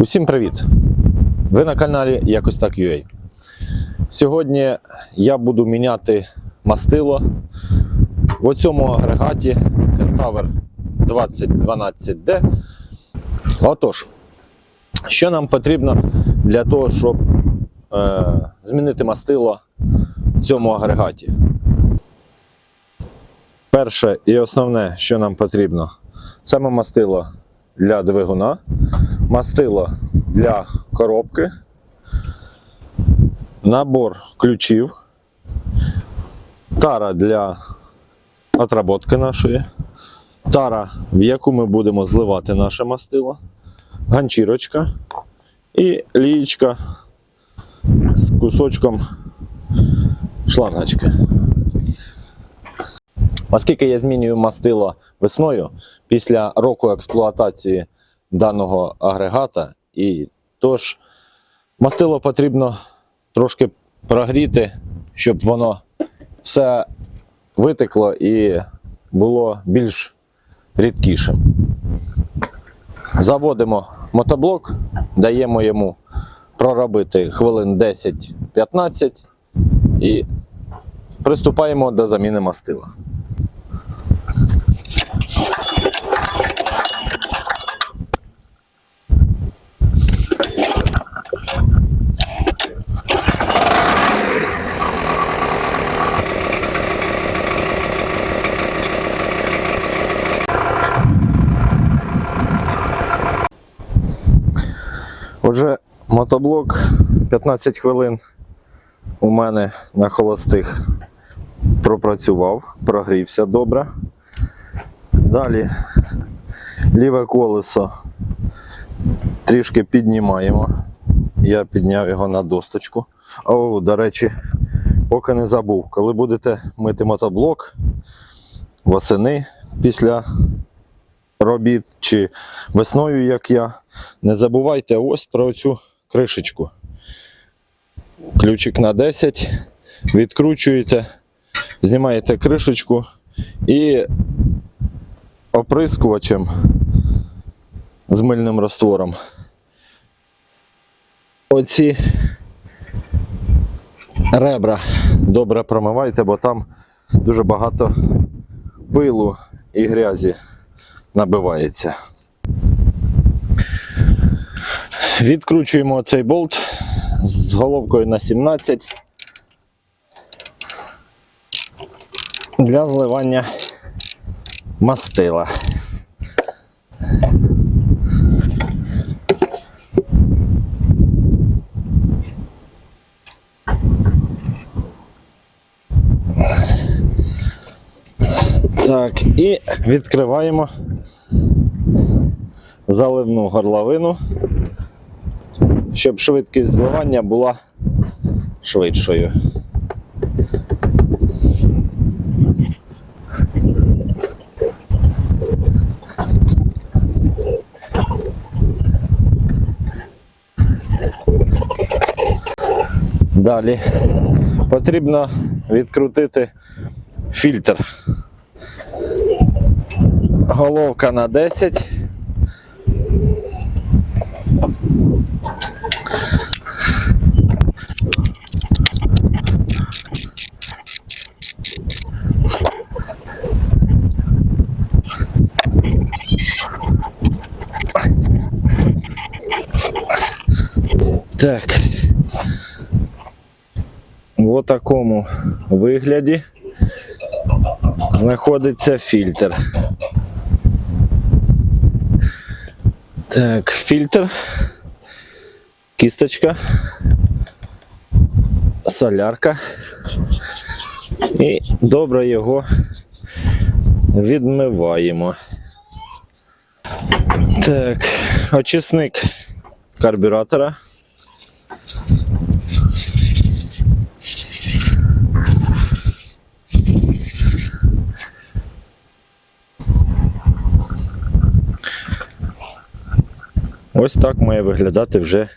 Усім привіт! Ви на каналі Якось так UA. Сьогодні я буду міняти мастило в цьому агрегаті Kentaur 2012D. Отож, що нам потрібно для того, щоб е, змінити мастило в цьому агрегаті? Перше і основне, що нам потрібно, саме мастило для двигуна, мастило для коробки, набор ключів, тара для отработки нашої, тара, в яку ми будемо зливати наше мастило, ганчірочка. І лієчка з кусочком шлангочки. Оскільки я змінюю мастило весною після року експлуатації даного агрегата, і тож мастило потрібно трошки прогріти, щоб воно все витекло і було більш рідкішим. Заводимо мотоблок, даємо йому проробити хвилин 10-15 і приступаємо до заміни мастила. Отже, мотоблок 15 хвилин у мене на холостих пропрацював, прогрівся добре. Далі ліве колесо трішки піднімаємо. Я підняв його на досточку. О, до речі, поки не забув, коли будете мити мотоблок восени після робіт чи весною, як я, не забувайте ось про цю кришечку. Ключик на 10, відкручуєте, знімаєте кришечку і оприскувачем з мильним раствором. Оці ребра добре промивайте, бо там дуже багато пилу і грязі набивається. Відкручуємо цей болт з головкою на 17 для зливання мастила. Так, і відкриваємо заливну горловину, щоб швидкість зливання була швидшою. Далі потрібно відкрутити фільтр. Головка на 10. Так. В такому вигляді знаходиться фільтр. Так, фільтр, кісточка, солярка. І добре його відмиваємо. Так, очисник карбюратора. Ось так має виглядати вже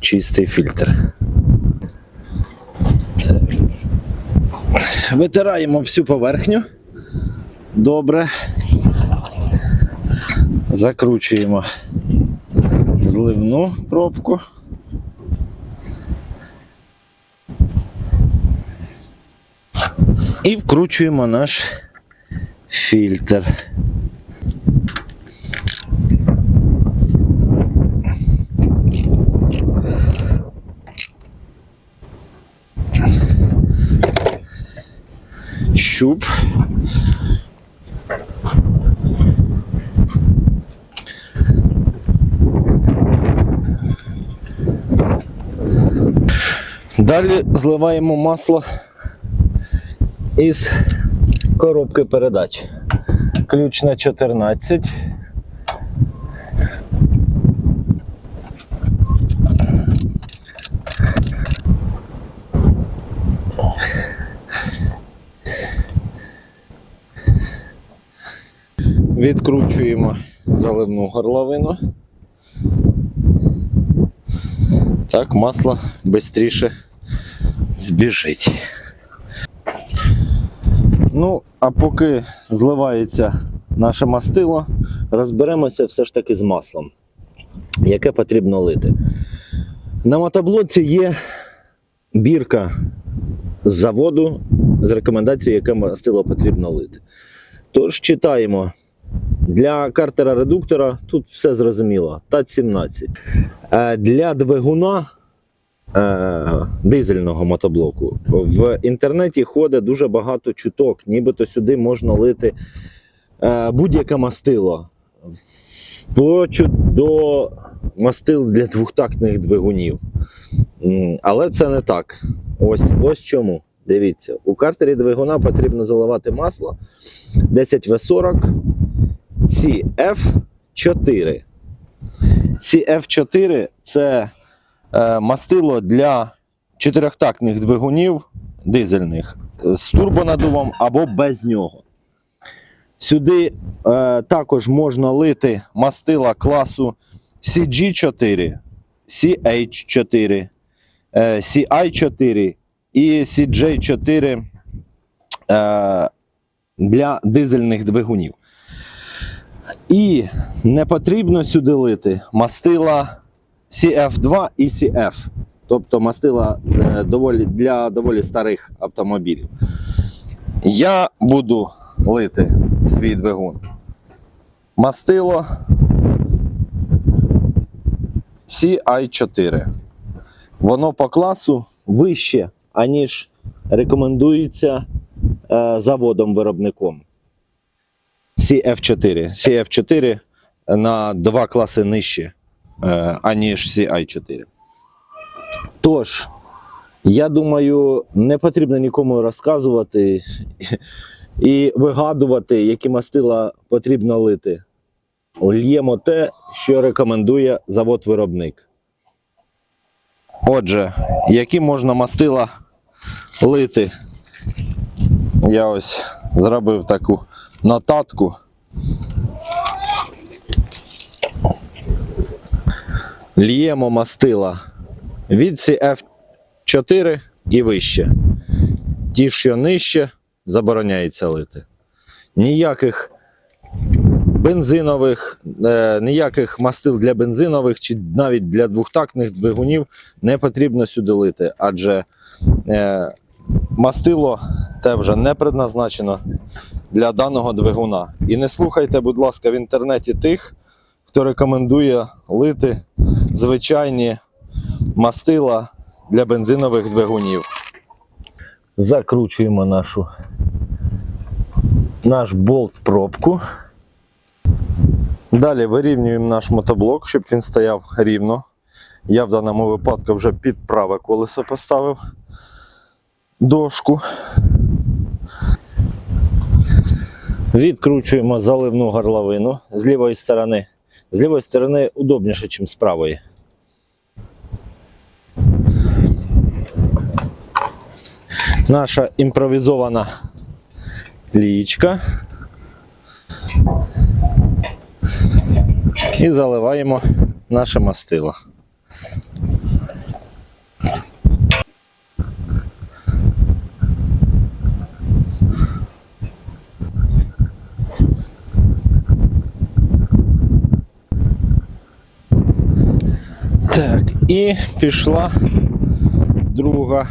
чистий фільтр. Витираємо всю поверхню. Добре. Закручуємо зливну пробку. І вкручуємо наш фільтр. Щуп. Далі зливаємо масло із коробки передач. Ключ на 14. Відкручуємо заливну горловину. Так, масло швидше збіжить. Ну, а поки зливається наше мастило, розберемося все ж таки з маслом, яке потрібно лити. На мотоблоці є бірка з заводу з рекомендацією, яке мастило потрібно лити. Тож читаємо. Для картера редуктора тут все зрозуміло. ТАТ-17. Е, Для двигуна е, дизельного мотоблоку в інтернеті ходить дуже багато чуток, нібито сюди можна лити е, будь-яке мастило. Вплоть до мастил для двохтактних двигунів. Але це не так. Ось, ось чому. Дивіться, у картері двигуна потрібно заливати масло 10В40 CF4. CF4 це е, мастило для чотирьохтактних двигунів дизельних з турбонадувом або без нього. Сюди е, також можна лити мастила класу CG4, CH4, е, CI4 і CJ4 е, для дизельних двигунів. І не потрібно сюди лити мастила CF2 і CF, тобто мастила е, доволі, для доволі старих автомобілів. Я буду лити в свій двигун мастило CI4. Воно по класу вище, аніж рекомендується е, заводом-виробником. CF4. CF4 на два класи нижче, е, аніж CI4. Тож, я думаю, не потрібно нікому розказувати і вигадувати, які мастила потрібно лити. Льємо те, що рекомендує завод-виробник. Отже, які можна мастила лити? Я ось зробив таку нотатку. Л'ємо мастила від CF4 і вище. Ті, що нижче, забороняється лити. Ніяких бензинових, е, ніяких мастил для бензинових чи навіть для двохтактних двигунів не потрібно сюди лити, адже е, мастило те вже не предназначено для даного двигуна. І не слухайте, будь ласка, в інтернеті тих, хто рекомендує лити звичайні мастила для бензинових двигунів. Закручуємо нашу наш болт пробку. Далі вирівнюємо наш мотоблок, щоб він стояв рівно. Я в даному випадку вже під праве колесо поставив дошку. Відкручуємо заливну горловину з лівої сторони. З лівої сторони удобніше, ніж з правої. Наша імпровізована лієчка. І заливаємо наше мастило. Так, і пішла друга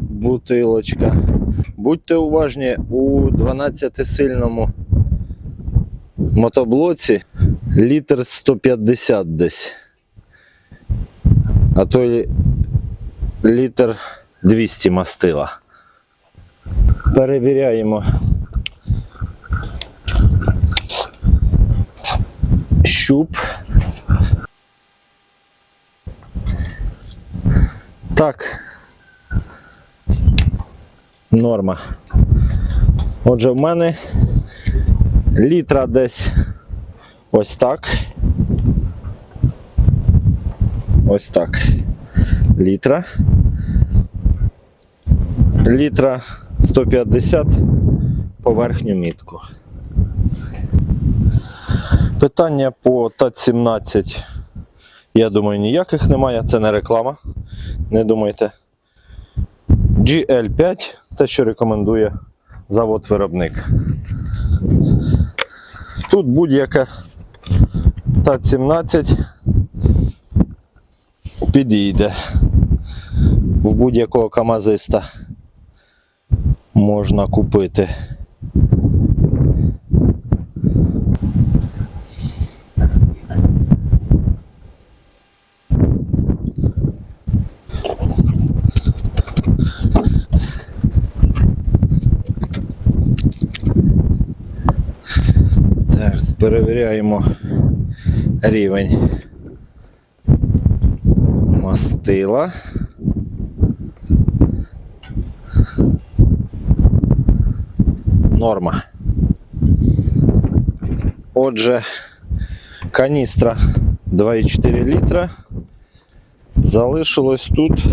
бутилочка. Будьте уважні, у 12-сильному мотоблоці літр 150 десь. А то й літр 200 мастила. Перевіряємо. Щуп. Так. Норма. Отже, в мене літра десь ось так. Ось так. Літра. Літра 150 по верхню мітку. Питання по ТАТ-17, я думаю, ніяких немає. Це не реклама. Не думайте. GL5, те, що рекомендує завод-виробник. Тут будь-яка ТАТ-17 підійде. В будь-якого камазиста можна купити. Так, перевіряємо рівень мастила. Норма. Отже, каністра 2,4 літра. Залишилось тут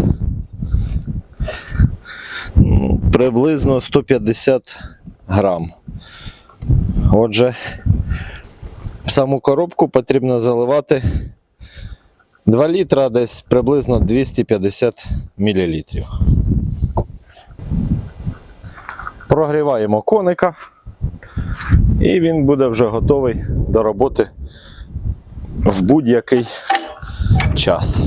м, приблизно 150 грам. Отже, саму коробку потрібно заливати 2 літра, десь приблизно 250 мл. Прогріваємо коника, і він буде вже готовий до роботи в будь-який час.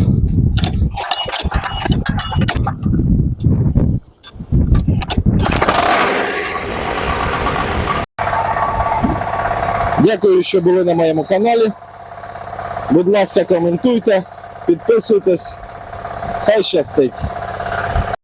Дякую, що були на моєму каналі. Будь ласка, коментуйте, підписуйтесь. Хай щастить!